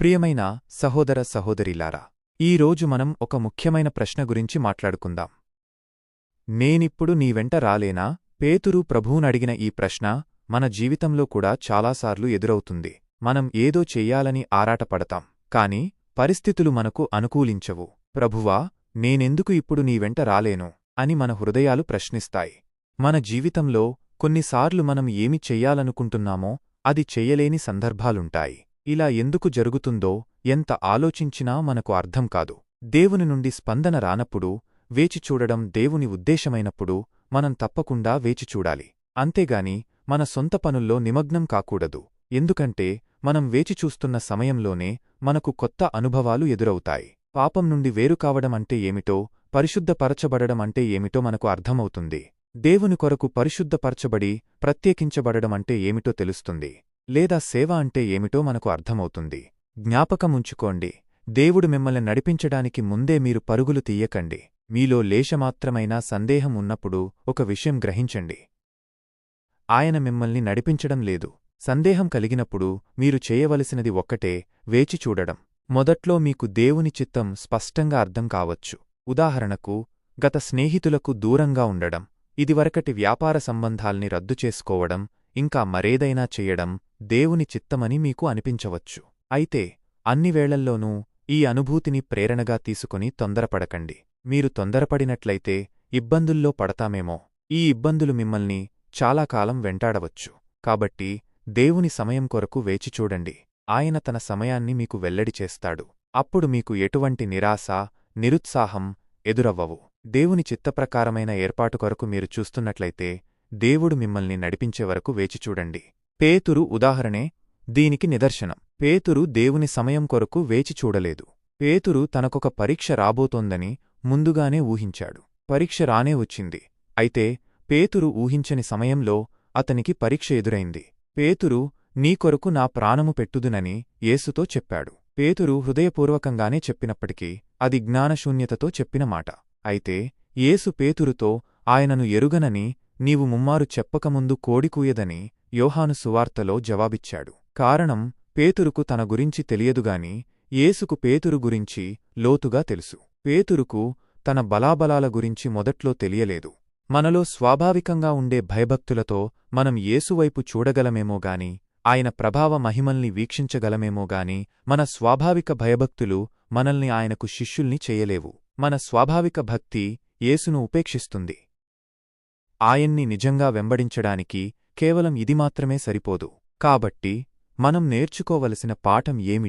ప్రియమైన సహోదర సహోదరిలారా ఈరోజు మనం ఒక ముఖ్యమైన ప్రశ్న గురించి మాట్లాడుకుందాం. నేనిప్పుడు నీ వెంట రాలేనా? పేతురు ప్రభువునడిగిన ఈ ప్రశ్న మన జీవితంలో కూడా చాలాసార్లు ఎదురవుతుంది. మనం ఏదో చెయ్యాలని ఆరాటపడతాం కాని పరిస్థితులు మనకు అనుకూలించవు. ప్రభువా నేనెందుకు ఇప్పుడు నీ వెంట రాలేను? అని మన హృదయాలు ప్రశ్నిస్తాయి. మన జీవితంలో కొన్నిసార్లు మనం ఏమి చెయ్యాలనుకుంటున్నామో అది చెయ్యలేని సందర్భాలుంటాయి. ఇలా ఎందుకు జరుగుతుందో ఎంత ఆలోచించినా మనకు అర్థం కాదు. దేవుని నుండి స్పందన రానప్పుడు వేచి చూడడం దేవుని ఉద్దేశమైనప్పుడు మనం తప్పకుండా వేచి చూడాలి. అంతేగాని మన సొంత పనుల్లో నిమగ్నం కాకూడదు. ఎందుకంటే మనం వేచిచూస్తున్న సమయంలోనే మనకు కొత్త అనుభవాలు ఎదురవుతాయి. పాపం నుండి వేరుకావడం అంటే ఏమిటో పరిశుద్ధపరచబడడం అంటే ఏమిటో మనకు అర్థమవుతుంది. దేవుని కొరకు పరిశుద్ధపరచబడి ప్రత్యేకించబడడం అంటే ఏమిటో తెలుస్తుంది. లేదా సేవ అంటే ఏమిటో మనకు అర్థమవుతుంది. జ్ఞాపకముంచుకోండి. దేవుడు మిమ్మల్ని నడిపించడానికి ముందే మీరు పరుగులు తీయకండి. మీలో లేశమాత్రమైనా సందేహం ఉన్నప్పుడు ఒక విషయం గ్రహించండి. ఆయన మిమ్మల్ని నడిపించడం లేదు. సందేహం కలిగినప్పుడు మీరు చేయవలసినది ఒక్కటే వేచి చూడడం. మొదట్లో మీకు దేవుని చిత్తం స్పష్టంగా అర్థం కావచ్చు. ఉదాహరణకు గత స్నేహితులకు దూరంగా ఉండడం ఇదివరకటి వ్యాపార సంబంధాల్ని రద్దు చేసుకోవడం ఇంకా మరేదైనా చెయ్యడం దేవుని చిత్తమని మీకు అనిపించవచ్చు. అయితే అన్ని వేళల్లోనూ ఈ అనుభూతిని ప్రేరణగా తీసుకుని తొందరపడకండి. మీరు తొందరపడినట్లయితే ఇబ్బందుల్లో పడతామేమో. ఈ ఇబ్బందులు మిమ్మల్ని చాలా కాలం వెంటాడవచ్చు. కాబట్టి దేవుని సమయం కొరకు వేచిచూడండి ఆయన తన సమయాన్ని మీకు వెల్లడి చేస్తాడు. అప్పుడు మీకు ఎటువంటి నిరాశ నిరుత్సాహం ఎదురవ్వవు. దేవుని చిత్తప్రకారమైన ఏర్పాటు కొరకు మీరు చూస్తున్నట్లయితే దేవుడు మిమ్మల్ని నడిపించే వరకు వేచిచూడండి పేతురు ఉదాహరణే దీనికి నిదర్శనం. పేతురు దేవుని సమయం కొరకు వేచి చూడలేదు. పేతురు తనకొక పరీక్ష రాబోతోందని ముందుగానే ఊహించాడు. పరీక్ష రానే వచ్చింది. అయితే పేతురు ఊహించని సమయంలో అతనికి పరీక్ష ఎదురైంది. పేతురు నీ కొరకు నా ప్రాణము పెట్టుదునని యేసుతో చెప్పాడు. పేతురు హృదయపూర్వకంగానే చెప్పినప్పటికీ అది జ్ఞానశూన్యతతో చెప్పిన మాట. అయితే యేసు పేతురుతో ఆయనను ఎరుగనని నీవు ముమ్మారు చెప్పకముందు కోడికూయదని యోహాను సువార్తలో జవాబిచ్చాడు. కారణం పేతురుకు తన గురించి తెలియదుగాని యేసుకు పేతురు గురించి లోతుగా తెలుసు. పేతురుకు తన బలాబలాల గురించి మొదట్లో తెలియలేదు. మనలో స్వాభావికంగా ఉండే భయభక్తులతో మనం యేసువైపు చూడగలమేమోగాని ఆయన ప్రభావ మహిమల్ని వీక్షించగలమేమోగాని మన స్వాభావిక భయభక్తులు మనల్ని ఆయనకు శిష్యుల్ని చేయలేవు. మన స్వాభావిక భక్తి యేసును ఉపేక్షిస్తుంది. ఆయన్ని నిజంగా వెంబడించడానికి కేవలం ఇది మాత్రమే సరిపోదు. కాబట్టి మనం నేర్చుకోవలసిన పాఠం ఏమి